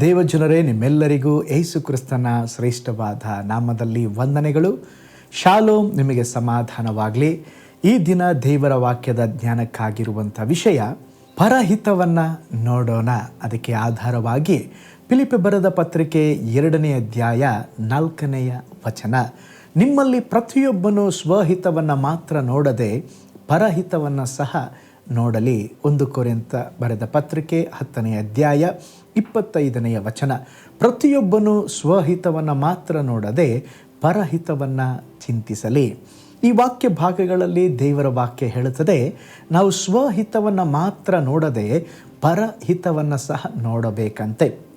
ದೇವಜನರೇ, ನಿಮ್ಮೆಲ್ಲರಿಗೂ ಏಸು ಕ್ರಿಸ್ತನ ಶ್ರೇಷ್ಠವಾದ ನಾಮದಲ್ಲಿ ವಂದನೆಗಳು. ಶಾಲೋಮ್, ನಿಮಗೆ ಸಮಾಧಾನವಾಗಲಿ. ಈ ದಿನ ದೇವರ ವಾಕ್ಯದ ಜ್ಞಾನಕ್ಕಾಗಿರುವಂಥ ವಿಷಯ, ಪರಹಿತವನ್ನು ನೋಡೋಣ. ಅದಕ್ಕೆ ಆಧಾರವಾಗಿ ಪಿಲಿಪಿ ಬರೆದ ಪತ್ರಿಕೆ ಎರಡನೇ ಅಧ್ಯಾಯ ನಾಲ್ಕನೆಯ ವಚನ. ನಿಮ್ಮಲ್ಲಿ ಪ್ರತಿಯೊಬ್ಬನು ಸ್ವಹಿತವನ್ನು ಮಾತ್ರ ನೋಡದೆ ಪರಹಿತವನ್ನು ಸಹ ನೋಡಲಿ. ಒಂದು ಕೊರೆಂತ ಬರೆದ ಪತ್ರಿಕೆ ಹತ್ತನೇ ಅಧ್ಯಾಯ ಇಪ್ಪತ್ತೈದನೆಯ ವಚನ. ಪ್ರತಿಯೊಬ್ಬನು ಸ್ವಹಿತವನ್ನು ಮಾತ್ರ ನೋಡದೆ ಪರಹಿತವನ್ನು ಚಿಂತಿಸಲಿ. ಈ ವಾಕ್ಯ ಭಾಗಗಳಲ್ಲಿ ದೇವರ ವಾಕ್ಯ ಹೇಳುತ್ತದೆ, ನಾವು ಸ್ವಹಿತವನ್ನು ಮಾತ್ರ ನೋಡದೆ ಪರಹಿತವನ್ನು ಸಹ ನೋಡಬೇಕಂತೆ.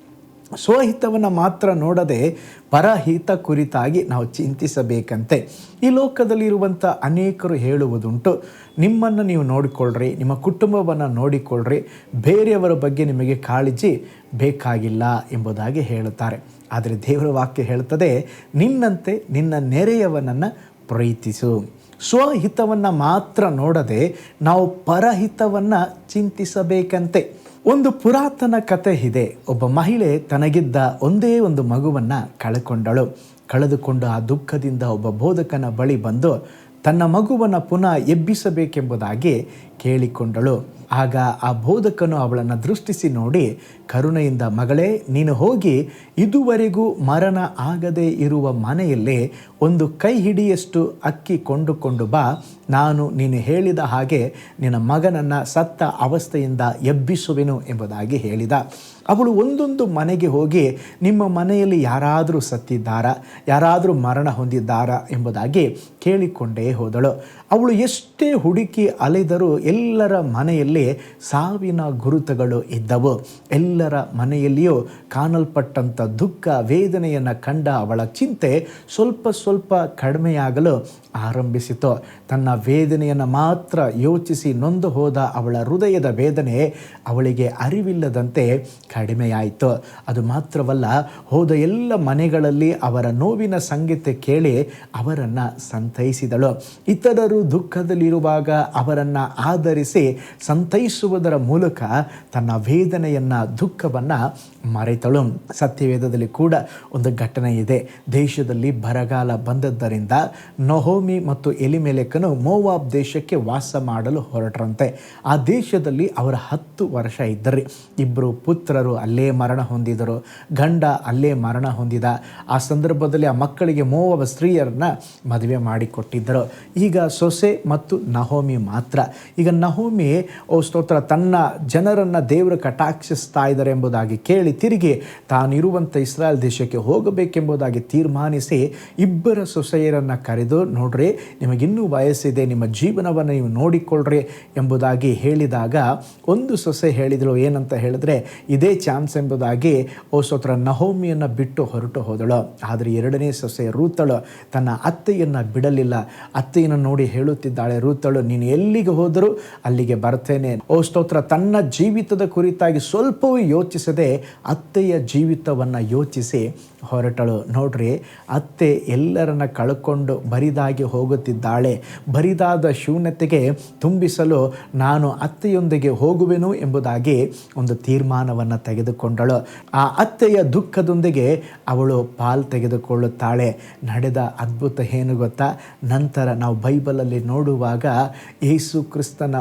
ಸ್ವಹಿತವನ್ನು ಮಾತ್ರ ನೋಡದೆ ಪರಹಿತ ಕುರಿತಾಗಿ ನಾವು ಚಿಂತಿಸಬೇಕಂತೆ. ಈ ಲೋಕದಲ್ಲಿರುವಂಥ ಅನೇಕರು ಹೇಳುವುದುಂಟು, ನಿಮ್ಮನ್ನು ನೀವು ನೋಡಿಕೊಳ್ಳ್ರಿ, ನಿಮ್ಮ ಕುಟುಂಬವನ್ನು ನೋಡಿಕೊಳ್ಳ್ರಿ, ಬೇರೆಯವರ ಬಗ್ಗೆ ನಿಮಗೆ ಕಾಳಜಿ ಬೇಕಾಗಿಲ್ಲ ಎಂಬುದಾಗಿ ಹೇಳುತ್ತಾರೆ. ಆದರೆ ದೇವರ ವಾಕ್ಯ ಹೇಳ್ತದೆ ನಿನ್ನಂತೆ ನಿನ್ನ ನೆರೆಯವನನ್ನು ಪ್ರೀತಿಸು. ಸ್ವಹಿತವನ್ನು ಮಾತ್ರ ನೋಡದೆ ನಾವು ಪರಹಿತವನ್ನು ಚಿಂತಿಸಬೇಕಂತೆ. ಒಂದು ಪುರಾತನ ಕತೆ ಇದೆ. ಒಬ್ಬ ಮಹಿಳೆ ತನಗಿದ್ದ ಒಂದೇ ಒಂದು ಮಗುವನ್ನು ಕಳೆಕೊಂಡಳು. ಕಳೆದುಕೊಂಡು ಆ ದುಃಖದಿಂದ ಒಬ್ಬ ಬೋಧಕನ ಬಳಿ ಬಂದು ತನ್ನ ಮಗುವನ್ನು ಪುನಃ ಎಬ್ಬಿಸಬೇಕೆಂಬುದಾಗಿ ಕೇಳಿಕೊಂಡಳು. ಆಗ ಆ ಬೋಧಕನು ಅವಳನ್ನು ದೃಷ್ಟಿಸಿ ನೋಡಿ, ಕರುಣೆಯಿಂದ ಮಗಳೇ, ನೀನು ಹೋಗಿ ಇದುವರೆಗೂ ಮರಣ ಆಗದೇ ಇರುವ ಮನೆಯಲ್ಲಿ ಒಂದು ಕೈ ಹಿಡಿಯಷ್ಟು ಅಕ್ಕಿ ಕೊಂಡುಕೊಂಡು ಬಾ. ನಾನು ನೀನು ಹೇಳಿದ ಹಾಗೆ ನಿನ್ನ ಮಗನನ್ನು ಸತ್ತ ಅವಸ್ಥೆಯಿಂದ ಎಬ್ಬಿಸುವೆನು ಎಂಬುದಾಗಿ ಹೇಳಿದ. ಅವಳು ಒಂದೊಂದು ಮನೆಗೆ ಹೋಗಿ, ನಿಮ್ಮ ಮನೆಯಲ್ಲಿ ಯಾರಾದರೂ ಸತ್ತಿದ್ದಾರಾ? ಯಾರಾದರೂ ಮರಣ ಹೊಂದಿದ್ದಾರಾ? ಎಂಬುದಾಗಿ ಕೇಳಿಕೊಂಡೇ ಹೋದಳು. ಅವಳು ಎಷ್ಟೇ ಹುಡುಕಿ ಅಲೆದರೂ ಎಲ್ಲರ ಮನೆಯಲ್ಲಿ ಸಾವಿನ ಗುರುತುಗಳು ಇದ್ದವು. ಎಲ್ಲರ ಮನೆಯಲ್ಲಿಯೂ ಕಾಣಲ್ಪಟ್ಟಂಥ ದುಃಖ, ವೇದನೆಯನ್ನು ಕಂಡ ಅವಳ ಚಿಂತೆ ಸ್ವಲ್ಪ ಸ್ವಲ್ಪ ಕಡಿಮೆಯಾಗಲು ಆರಂಭಿಸಿತು. ತನ್ನ ವೇದನೆಯನ್ನು ಮಾತ್ರ ಯೋಚಿಸಿ ನೊಂದು ಹೋದ ಅವಳ ಹೃದಯದ ವೇದನೆ ಅವಳಿಗೆ ಅರಿವಿಲ್ಲದಂತೆ ಕಡಿಮೆಯಾಯಿತು. ಅದು ಮಾತ್ರವಲ್ಲ, ಹೋದ ಎಲ್ಲ ಮನೆಗಳಲ್ಲಿ ಅವರ ನೋವಿನ ಸಂಗೀತ ಕೇಳಿ ಅವರನ್ನು ಸಂತೈಸಿದಳು. ಇತರರು ದುಃಖದಲ್ಲಿರುವಾಗ ಅವರನ್ನು ಆಧರಿಸಿ ಸಂತೈಸುವುದರ ಮೂಲಕ ತನ್ನ ವೇದನೆಯನ್ನು, ದುಃಖವನ್ನು ಮರೆತಳು. ಸತ್ಯವೇದದಲ್ಲಿ ಕೂಡ ಒಂದು ಘಟನೆ ಇದೆ. ದೇಶದಲ್ಲಿ ಬರಗಾಲ ಬಂದದ್ದರಿಂದ ನೊಹೋಮಿ ಮತ್ತು ಎಲಿಮೆಲೆಕನು ಮೋವಾಬ್ ದೇಶಕ್ಕೆ ವಾಸ ಮಾಡಲು ಹೊರಟರಂತೆ. ಆ ದೇಶದಲ್ಲಿ ಅವರ ಹತ್ತು ವರ್ಷ ಇದ್ದರೆ. ಇಬ್ಬರು ಪುತ್ರರು ಅಲ್ಲೇ ಮರಣ ಹೊಂದಿದರು. ಗಂಡ ಅಲ್ಲೇ ಮರಣ ಹೊಂದಿದ. ಆ ಸಂದರ್ಭದಲ್ಲಿ ಆ ಮಕ್ಕಳಿಗೆ ಮೋವಾಬ್ ಸ್ತ್ರೀಯರನ್ನ ಮದುವೆ ಮಾಡಿಕೊಟ್ಟಿದ್ದರು. ಈಗ ಸೊಸೆ ಮತ್ತು ನಹೋಮಿ ಮಾತ್ರ. ಈಗ ನಹೋಮಿ ಸ್ತೋತ್ರ ತನ್ನ ಜನರನ್ನು ದೇವರು ಕಟಾಕ್ಷಿಸ್ತಾ ಇದ್ದಾರೆ ಎಂಬುದಾಗಿ ಕೇಳಿ ತಿರುಗಿ ತಾನಿರುವಂಥ ಇಸ್ರಾಯೇಲ್ ದೇಶಕ್ಕೆ ಹೋಗಬೇಕೆಂಬುದಾಗಿ ತೀರ್ಮಾನಿಸಿ ಇಬ್ಬರ ಸೊಸೆಯರನ್ನು ಕರೆದು, ನೋಡ್ರಿ, ನಿಮಗಿನ್ನೂ ವಯಸ್ಸಿದೆ, ನಿಮ್ಮ ಜೀವನವನ್ನು ನೀವು ನೋಡಿಕೊಳ್ಳ್ರಿ ಎಂಬುದಾಗಿ ಹೇಳಿದಾಗ ಒಂದು ಸೊಸೆ ಹೇಳಿದಳು, ಏನಂತ ಹೇಳಿದ್ರೆ, ಇದೇ ಚಾನ್ಸ್ ಎಂಬುದಾಗಿ ಓ ಸ್ತೋತ್ರ ನಹೋಮಿಯನ್ನು ಬಿಟ್ಟು ಹೊರಟು ಹೋದಳು. ಆದರೆ ಎರಡನೇ ಸೊಸೆ ರೂತಳು ತನ್ನ ಅತ್ತೆಯನ್ನು ಬಿಡಲಿಲ್ಲ. ಅತ್ತೆಯನ್ನು ನೋಡಿ ಹೇಳುತ್ತಿದ್ದಾಳೆ, ರೂತಳು, ನೀನು ಎಲ್ಲಿಗೆ ಹೋದರೂ ಅಲ್ಲಿಗೆ ಬರ್ತೇನೆ. ಓ ಸ್ತೋತ್ರ, ತನ್ನ ಜೀವಿತದ ಕುರಿತಾಗಿ ಸ್ವಲ್ಪವೂ ಯೋಚಿಸದೆ ಅತ್ತೆಯ ಜೀವಿತವನ್ನು ಯೋಚಿಸಿ ಹೊರಟಳು. ನೋಡ್ರಿ, ಅತ್ತೆ ಎಲ್ಲರನ್ನ ಕಳ್ಕೊಂಡು ಬರಿದಾಗಿ ಹೋಗುತ್ತಿದ್ದಾಳೆ. ಬರಿದಾದ ಶೂನ್ಯತೆಗೆ ತುಂಬಿಸಲು ನಾನು ಅತ್ತೆಯೊಂದಿಗೆ ಹೋಗುವೆನು ಎಂಬುದಾಗಿ ಒಂದು ತೀರ್ಮಾನವನ್ನು ತೆಗೆದುಕೊಂಡಳು. ಆ ಅತ್ತೆಯ ದುಃಖದೊಂದಿಗೆ ಅವಳು ಪಾಲ್ ತೆಗೆದುಕೊಳ್ಳುತ್ತಾಳೆ. ನಡೆದ ಅದ್ಭುತ ಏನು ಗೊತ್ತಾ? ನಂತರ ನಾವು ಬೈಬಲಲ್ಲಿ ನೋಡುವಾಗ ಯೇಸು ಕ್ರಿಸ್ತನ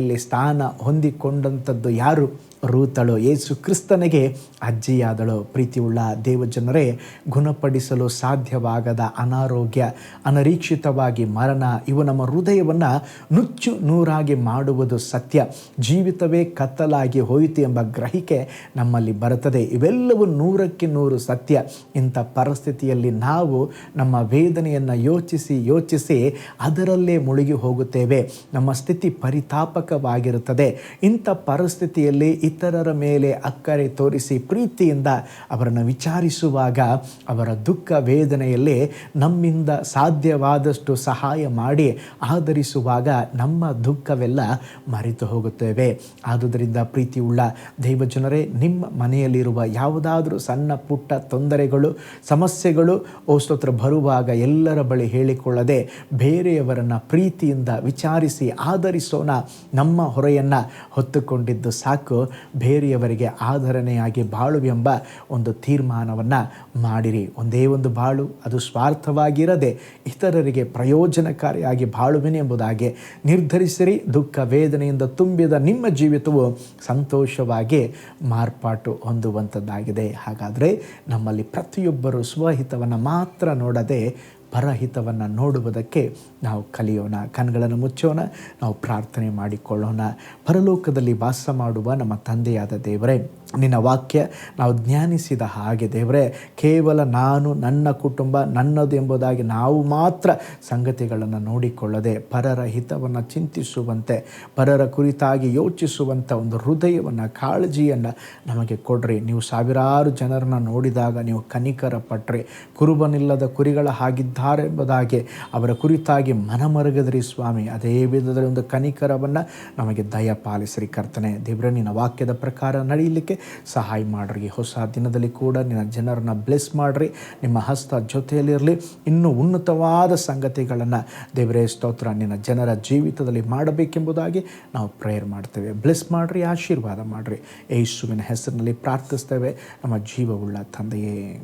ವಂಶಾವಳಿಯಲ್ಲಿ ಸ್ಥಾನ ಹೊಂದಿಕೊಂಡಂಥದ್ದು ಯಾರು? ರೂತಳು. ಏಸು ಕ್ರಿಸ್ತನಿಗೆ ಅಜ್ಜಿಯಾದಳು. ಪ್ರೀತಿಯುಳ್ಳ ದೇವಜನರೇ, ಗುಣಪಡಿಸಲು ಸಾಧ್ಯವಾಗದ ಅನಾರೋಗ್ಯ, ಅನರೀಕ್ಷಿತವಾಗಿ ಮರಣ, ಇವು ನಮ್ಮ ಹೃದಯವನ್ನು ನುಚ್ಚು ನೂರಾಗಿ ಮಾಡುವುದು ಸತ್ಯ. ಜೀವಿತವೇ ಕತ್ತಲಾಗಿ ಹೋಯಿತು ಎಂಬ ಗ್ರಹಿಕೆ ನಮ್ಮಲ್ಲಿ ಬರುತ್ತದೆ. ಇವೆಲ್ಲವೂ ನೂರಕ್ಕೆ ನೂರು ಸತ್ಯ. ಇಂಥ ಪರಿಸ್ಥಿತಿಯಲ್ಲಿ ನಾವು ನಮ್ಮ ವೇದನೆಯನ್ನು ಯೋಚಿಸಿ ಯೋಚಿಸಿ ಅದರಲ್ಲೇ ಮುಳುಗಿ ಹೋಗುತ್ತೇವೆ. ನಮ್ಮ ಸ್ಥಿತಿ ಪರಿತಾಪಕವಾಗಿರುತ್ತದೆ. ಇಂಥ ಪರಿಸ್ಥಿತಿಯಲ್ಲಿ ಇತರರ ಮೇಲೆ ಅಕ್ಕರೆ ತೋರಿಸಿ ಪ್ರೀತಿಯಿಂದ ಅವರನ್ನು ವಿಚಾರಿಸುವಾಗ ಅವರ ದುಃಖ ವೇದನೆಯಲ್ಲಿ ನಮ್ಮಿಂದ ಸಾಧ್ಯವಾದಷ್ಟು ಸಹಾಯ ಮಾಡಿ ಆಧರಿಸುವಾಗ ನಮ್ಮ ದುಃಖವೆಲ್ಲ ಮರೆತು ಹೋಗುತ್ತೇವೆ. ಆದುದರಿಂದ ಪ್ರೀತಿಯುಳ್ಳ ದೈವಜನರೇ, ನಿಮ್ಮ ಮನೆಯಲ್ಲಿರುವ ಯಾವುದಾದರೂ ಸಣ್ಣ ಪುಟ್ಟ ತೊಂದರೆಗಳು, ಸಮಸ್ಯೆಗಳು, ಓ ಸ್ತೋತ್ರ ಬರುವಾಗ ಎಲ್ಲರ ಬಳಿ ಹೇಳಿಕೊಳ್ಳದೆ ಬೇರೆಯವರನ್ನು ಪ್ರೀತಿಯಿಂದ ವಿಚಾರಿಸಿ ಆಧರಿಸೋಣ ನಮ್ಮ ಹೊರೆಯನ್ನು ಹೊತ್ತುಕೊಂಡಿದ್ದು ಸಾಕು. ಬೇರೆಯವರಿಗೆ ಆಧರಣೆಯಾಗಿ ಬಾಳು ಎಂಬ ಒಂದು ತೀರ್ಮಾನವನ್ನು ಮಾಡಿರಿ. ಒಂದೇ ಒಂದು ಬಾಳು, ಅದು ಸ್ವಾರ್ಥವಾಗಿರದೆ ಇತರರಿಗೆ ಪ್ರಯೋಜನಕಾರಿಯಾಗಿ ಬಾಳುವೆನೆ ಎಂಬುದಾಗಿ ನಿರ್ಧರಿಸಿರಿ. ದುಃಖ ವೇದನೆಯಿಂದ ತುಂಬಿದ ನಿಮ್ಮ ಜೀವಿತವು ಸಂತೋಷವಾಗಿ ಮಾರ್ಪಾಟು ಹೊಂದುವಂಥದ್ದಾಗಿದೆ. ಹಾಗಾದರೆ ನಮ್ಮಲ್ಲಿ ಪ್ರತಿಯೊಬ್ಬರು ಸ್ವಹಿತವನ್ನು ಮಾತ್ರ ನೋಡದೆ ಪರಹಿತವನ್ನು ನೋಡುವುದಕ್ಕೆ ನಾವು ಕಲಿಯೋಣ, ಕಣ್ಗಳನ್ನು ಮುಚ್ಚೋಣ, ನಾವು ಪ್ರಾರ್ಥನೆ ಮಾಡಿಕೊಳ್ಳೋಣ. ಪರಲೋಕದಲ್ಲಿ ವಾಸ ಮಾಡುವ ನಮ್ಮ ತಂದೆಯಾದ ದೇವರೇ ನಿನ್ನ ವಾಕ್ಯ ನಾವು ಜ್ಞಾನಿಸಿದ ಹಾಗೆ ದೇವರೇ, ಕೇವಲ ನಾನು, ನನ್ನ ಕುಟುಂಬ, ನನ್ನದು ಎಂಬುದಾಗಿ ನಾವು ಮಾತ್ರ ಸಂಗತಿಗಳನ್ನು ನೋಡಿಕೊಳ್ಳದೆ ಪರರ ಹಿತವನ್ನು ಚಿಂತಿಸುವಂತೆ, ಪರರ ಕುರಿತಾಗಿ ಯೋಚಿಸುವಂಥ ಒಂದು ಹೃದಯವನ್ನು, ಕಾಳಜಿಯನ್ನು ನಮಗೆ ಕೊಡ್ರಿ. ನೀವು ಸಾವಿರಾರು ಜನರನ್ನು ನೋಡಿದಾಗ ನೀವು ಕನಿಕರ ಪಟ್ರಿ ಕುರುಬನಿಲ್ಲದ ಕುರಿಗಳ ಹಾಗಿದ್ದಾರೆ ಎಂಬುದಾಗಿ ಅವರ ಕುರಿತಾಗಿ ಮನಮರಗದ್ರಿ ಸ್ವಾಮಿ. ಅದೇ ವಿಧದ ಒಂದು ಕನಿಕರವನ್ನು ನಮಗೆ ದಯ ಪಾಲಿಸ್ರಿ ಕರ್ತನೆ. ದೇವರ, ನಿನ್ನ ವಾಕ್ಯದ ಪ್ರಕಾರ ನಡೆಯಲಿಕ್ಕೆ ಸಹಾಯ ಮಾಡ್ರಿ. ಹೊಸ ದಿನದಲ್ಲಿ ಕೂಡ ನಿನ್ನ ಜನರನ್ನ ಬ್ಲೆಸ್ ಮಾಡ್ರಿ. ನಿಮ್ಮ ಹಸ್ತ ಜೊತೆಯಲ್ಲಿರಲಿ. ಇನ್ನೂ ಉನ್ನತವಾದ ಸಂಗತಿಗಳನ್ನು ದೇವರೇ ಸ್ತೋತ್ರ ನಿನ್ನ ಜನರ ಜೀವಿತದಲ್ಲಿ ಮಾಡಬೇಕೆಂಬುದಾಗಿ ನಾವು ಪ್ರೇಯರ್ ಮಾಡ್ತೇವೆ. ಬ್ಲೆಸ್ ಮಾಡ್ರಿ, ಆಶೀರ್ವಾದ ಮಾಡ್ರಿ. ಯೇಸುವಿನ ಹೆಸರಿನಲ್ಲಿ ಪ್ರಾರ್ಥಿಸ್ತೇವೆ. ನಮ್ಮ ಜೀವವುಳ್ಳ ತಂದೆಯೇ.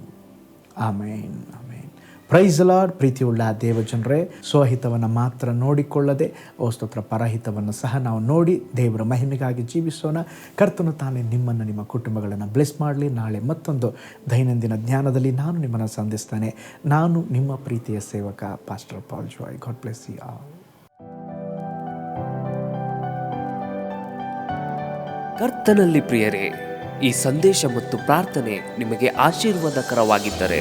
ಆಮೇನ್ ಆಮೇನ್ ಪ್ರೈಸ್ ಲಾರ್ಡ್ ಪ್ರೀತಿಯುಳ್ಳ ದೇವಜನರೇ ಸ್ವಹಿತವನ್ನು ಮಾತ್ರ ನೋಡಿಕೊಳ್ಳದೆ, ಓ ಸ್ತೋತ್ರ, ಪರಹಿತವನ್ನು ಸಹ ನಾವು ನೋಡಿ ದೇವರ ಮಹಿಮೆಗಾಗಿ ಜೀವಿಸೋಣ. ಕರ್ತನು ತಾನೇ ನಿಮ್ಮನ್ನು, ನಿಮ್ಮ ಕುಟುಂಬಗಳನ್ನು ಬ್ಲೆಸ್ ಮಾಡಲಿ. ನಾಳೆ ಮತ್ತೊಂದು ದೈನಂದಿನ ಜ್ಞಾನದಲ್ಲಿ ನಾನು ನಿಮ್ಮನ್ನು ಸಂಧಿಸ್ತಾನೆ. ನಾನು ನಿಮ್ಮ ಪ್ರೀತಿಯ ಸೇವಕ pastor Paul Joy God bless you ಆ ಕರ್ತನಲ್ಲಿ ಪ್ರಿಯರೇ, ಈ ಸಂದೇಶ ಮತ್ತು ಪ್ರಾರ್ಥನೆ ನಿಮಗೆ ಆಶೀರ್ವಾದಕರವಾಗಿದ್ದರೆ